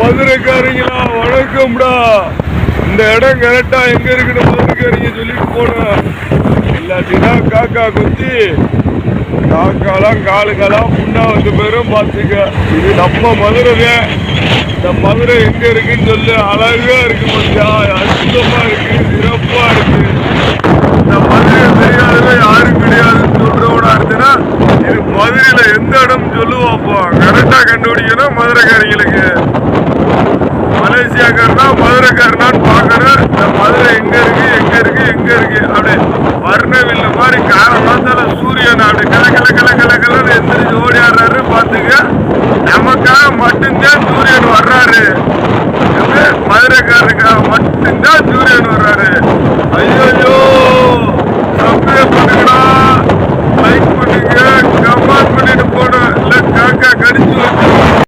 மதுரைக்காரங்களா வணக்கம்டா. இந்த இடம் கரெக்டா எங்க இருக்குன்னு மதுரைக்காரங்க சொல்லிட்டு போனேன் இல்லாட்டினா காக்கா குத்தி காக்காலாம் காலுக்கெல்லாம் புண்ணா வந்து பேரும் பார்த்துக்க. இது நம்ம மதுரை இந்த மதுரை எங்க இருக்குன்னு சொல்லு. அழகா இருக்கு மச்சா அற்புதமா இருக்கு. சிறப்பா இருக்கு. இந்த மதுரை தெரியாதவ யாரும் கிடையாதுன்னு சொல்றவனா இருந்துன்னா இது மதுரையில எந்த இடம் சொல்லுவாப்பா கரெக்டா கண்டுபிடிக்கணும் மதுரைக்காரங்களுக்கு. மதுரைக்காரனான்னு பார்க்குறேன். இந்த மதுரை எங்க இருக்கு எங்க இருக்கு எங்க இருக்கு? அப்படி வர்ணவில்ல. மாதிரி காலமாத்தால சூரியன் அப்படி கல கல கல கல கலன்னு எந்திரிச்சு ஓடியாடுறாரு பார்த்துக்க. நமக்காக மட்டும்தான் சூரியன் வர்றாரு. எப்படி? மதுரைக்காரருக்காக மட்டும்தான் சூரியன் வர்றாரு.